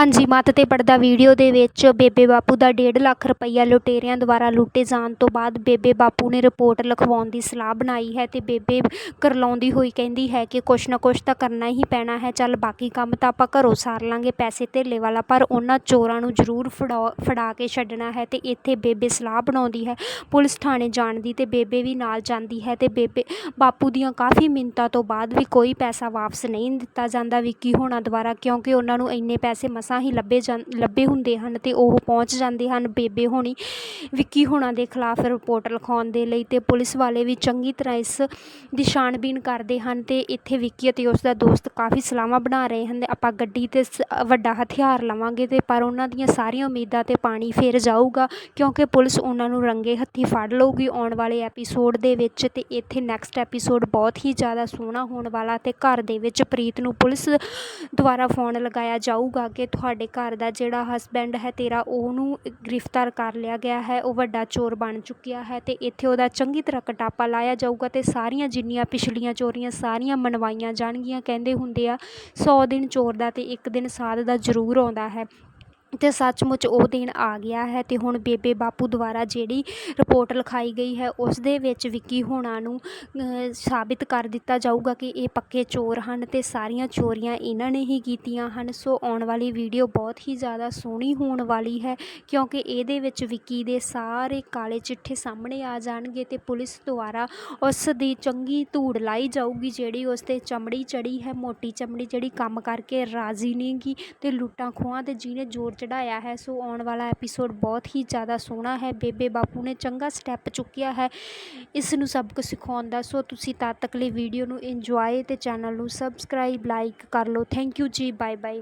ਹਾਂਜੀ, ਮੱਤ ਤੇ ਪੜਦਾ ਵੀਡੀਓ ਦੇ ਵਿੱਚ ਬੇਬੇ ਬਾਪੂ ਦਾ 1.5 ਲੱਖ ਰੁਪਈਆ ਲੁਟੇਰਿਆਂ ਦੁਆਰਾ ਲੁੱਟੇ ਜਾਣ ਤੋਂ ਬਾਅਦ ਬੇਬੇ ਬਾਪੂ ਨੇ ਰਿਪੋਰਟ ਲਿਖਵਾਉਣ ਦੀ ਸਲਾਹ ਬਣਾਈ ਹੈ ਤੇ ਬੇਬੇ ਕਰਲਾਉਂਦੀ ਹੋਈ ਕਹਿੰਦੀ ਹੈ ਕਿ ਕੁਛ ਨਾ ਕੁਛ ਤਾਂ ਕਰਨਾ ਹੀ ਪੈਣਾ ਹੈ, ਚੱਲ ਬਾਕੀ ਕੰਮ ਤਾਂ ਆਪਾਂ ਘਰੋਂ ਸਾਰ ਲਾਂਗੇ, ਪੈਸੇ ਧੇਲੇ ਵਾਲਾ, ਪਰ ਉਹਨਾਂ ਚੋਰਾਂ ਨੂੰ ਜ਼ਰੂਰ ਫੜਾ ਫੜਾ ਕੇ ਛੱਡਣਾ ਹੈ ਤੇ ਇੱਥੇ ਬੇਬੇ ਸਲਾਹ ਬਣਾਉਂਦੀ ਹੈ, ਪੁਲਿਸ ਥਾਣੇ ਜਾਣ ਦੀ ਤੇ ਬੇਬੇ ਵੀ ਨਾਲ ਜਾਂਦੀ ਹੈ ਤੇ ਬੇਬੇ ਬਾਪੂ ਦੀਆਂ ਕਾਫੀ ਮਿੰਨਤਾਂ ਤੋਂ ਬਾਅਦ ਵੀ ਕੋਈ ਪੈਸਾ ਵਾਪਸ ਨਹੀਂ ਦਿੱਤਾ ਜਾਂਦਾ, ਵਿੱਕੀ ਹੋਣਾ ਦੁਆਰਾ, ਕਿਉਂਕਿ ਉਹਨਾਂ ਨੂੰ ਇੰਨੇ ਪੈਸੇ ਮਸਾਂ ਹੀ ਲੱਭੇ ਜਾਂ, ਲੱਭੇ ਹੁੰਦੇ ਹਨ ਅਤੇ ਉਹ ਪਹੁੰਚ ਜਾਂਦੇ ਹਨ ਬੇਬੇ ਹੋਣੀ ਵਿੱਕੀ ਹੋਣਾ ਦੇ ਖਿਲਾਫ ਰਿਪੋਰਟ ਲਿਖਾਉਣ ਦੇ ਲਈ ਅਤੇ ਪੁਲਿਸ ਵਾਲੇ ਵੀ ਚੰਗੀ ਤਰ੍ਹਾਂ ਇਸ ਦੀ ਛਾਣਬੀਣ ਕਰਦੇ ਹਨ ਅਤੇ ਇੱਥੇ ਵਿੱਕੀ ਅਤੇ ਉਸ ਦਾ ਦੋਸਤ ਕਾਫੀ ਸਲਾਹਾਂ ਬਣਾ ਰਹੇ ਹਨ। ਆਪਾਂ ਗੱਡੀ ਤੇ ਸ- ਵੱਡਾ ਹਥਿਆਰ ਲਵਾਂਗੇ ਅਤੇ ਪਰ ਉਹਨਾਂ ਦੀਆਂ ਸਾਰੀਆਂ ਉਮੀਦਾਂ ਤੇ ਪਾਣੀ ਫਿਰ ਜਾਊਗਾ ਕਿਉਂਕਿ ਪੁਲਿਸ ਉਹਨਾਂ ਨੂੰ ਰੰਗੇ ਹੱਥੀਂ ਫੜ ਲਊਗੀ ਆਉਣ ਵਾਲੇ ਐਪੀਸੋਡ ਦੇ ਵਿੱਚ ਅਤੇ ਇੱਥੇ ਨੈਕਸਟ ਐਪੀਸੋਡ ਬਹੁਤ ਹੀ ਜ਼ਿਆਦਾ ਸੋਹਣਾ ਹੋਣ ਵਾਲਾ ਅਤੇ ਘਰ ਦੇ ਵਿੱਚ ਪ੍ਰੀਤ ਨੂੰ ਪੁਲਿਸ ਦੁਆਰਾ ਫੋਨ ਲਗਾਇਆ ਜਾਊਗਾ ਕਿ ਤੁਹਾਡੇ ਘਰ ਦਾ ਜਿਹੜਾ ਹਸਬੈਂਡ ਹੈ ਤੇਰਾ, ਉਹਨੂੰ ਗ੍ਰਿਫਤਾਰ ਕਰ ਲਿਆ ਗਿਆ ਹੈ, ਉਹ ਵੱਡਾ ਚੋਰ ਬਣ ਚੁੱਕਿਆ ਹੈ ਅਤੇ ਇੱਥੇ ਉਹਦਾ ਚੰਗੀ ਤਰ੍ਹਾਂ ਕਟਾਪਾ ਲਾਇਆ ਜਾਊਗਾ ਅਤੇ ਸਾਰੀਆਂ ਜਿੰਨੀਆਂ ਪਿਛਲੀਆਂ ਚੋਰੀਆਂ, ਸਾਰੀਆਂ ਮਨਵਾਈਆਂ ਜਾਣਗੀਆਂ, ਕਹਿੰਦੇ ਹੁੰਦੇ ਆ, ਸੌ ਦਿਨ ਚੋਰ ਦਾ ਅਤੇ ਇੱਕ ਦਿਨ ਸਾਧ ਦਾ ਜ਼ਰੂਰ ਆਉਂਦਾ ਹੈ। ਅਤੇ ਸੱਚਮੁੱਚ ਉਹ ਦਿਨ ਆ ਗਿਆ ਹੈ ਅਤੇ ਹੁਣ ਬੇਬੇ ਬਾਪੂ ਦੁਆਰਾ ਜਿਹੜੀ ਰਿਪੋਰਟ ਲਿਖਾਈ ਗਈ ਹੈ, ਉਸ ਦੇ ਵਿੱਚ ਵਿੱਕੀ ਹੋਣਾ ਨੂੰ ਸਾਬਿਤ ਕਰ ਦਿੱਤਾ ਜਾਊਗਾ ਕਿ ਇਹ ਪੱਕੇ ਚੋਰ ਹਨ ਅਤੇ ਸਾਰੀਆਂ ਚੋਰੀਆਂ ਇਹਨਾਂ ਨੇ ਹੀ ਕੀਤੀਆਂ ਹਨ। ਸੋ ਆਉਣ ਵਾਲੀ ਵੀਡੀਓ ਬਹੁਤ ਹੀ ਜ਼ਿਆਦਾ ਸੋਹਣੀ ਹੋਣ ਵਾਲੀ ਹੈ, ਕਿਉਂਕਿ ਇਹਦੇ ਵਿੱਚ ਵਿੱਕੀ ਦੇ ਸਾਰੇ ਕਾਲੇ ਚਿੱਠੇ ਸਾਹਮਣੇ ਆ ਜਾਣਗੇ ਅਤੇ ਪੁਲਿਸ ਦੁਆਰਾ ਉਸ ਦੀ ਚੰਗੀ ਧੂੜ ਲਾਈ ਜਾਊਗੀ, ਜਿਹੜੀ ਉਸ ਤੇ ਚਮੜੀ ਚੜੀ ਹੈ। ਮੋਟੀ ਚਮੜੀ ਜਿਹੜੀ ਕੰਮ ਕਰਕੇ ਰਾਜ਼ੀ ਨਹੀਂਗੀ ਅਤੇ ਲੁੱਟਾਂ ਖੋਹਾਂ ਅਤੇ ਜਿਹਨੇ ਜ਼ੋਰ ਚੜਾਇਆ ਹੈ। ਸੋ ਆਉਣ ਵਾਲਾ ਐਪੀਸੋਡ ਬਹੁਤ ਹੀ ਜ਼ਿਆਦਾ ਸੋਹਣਾ ਹੈ। ਬੇਬੇ ਬਾਪੂ ਨੇ ਚੰਗਾ ਸਟੈਪ ਚੁੱਕਿਆ ਹੈ ਇਸ ਨੂੰ ਸਭ ਸਬਕ ਸਿਖਾਉਣ ਦਾ। ਸੋ ਤੁਸੀਂ ਤਦ ਤੱਕ ਲਈ ਵੀਡੀਓ ਨੂੰ ਇੰਜੋਏ ਅਤੇ ਚੈਨਲ ਨੂੰ ਸਬਸਕ੍ਰਾਈਬ ਲਾਈਕ ਕਰ ਲਓ। Thank you ji. Bye bye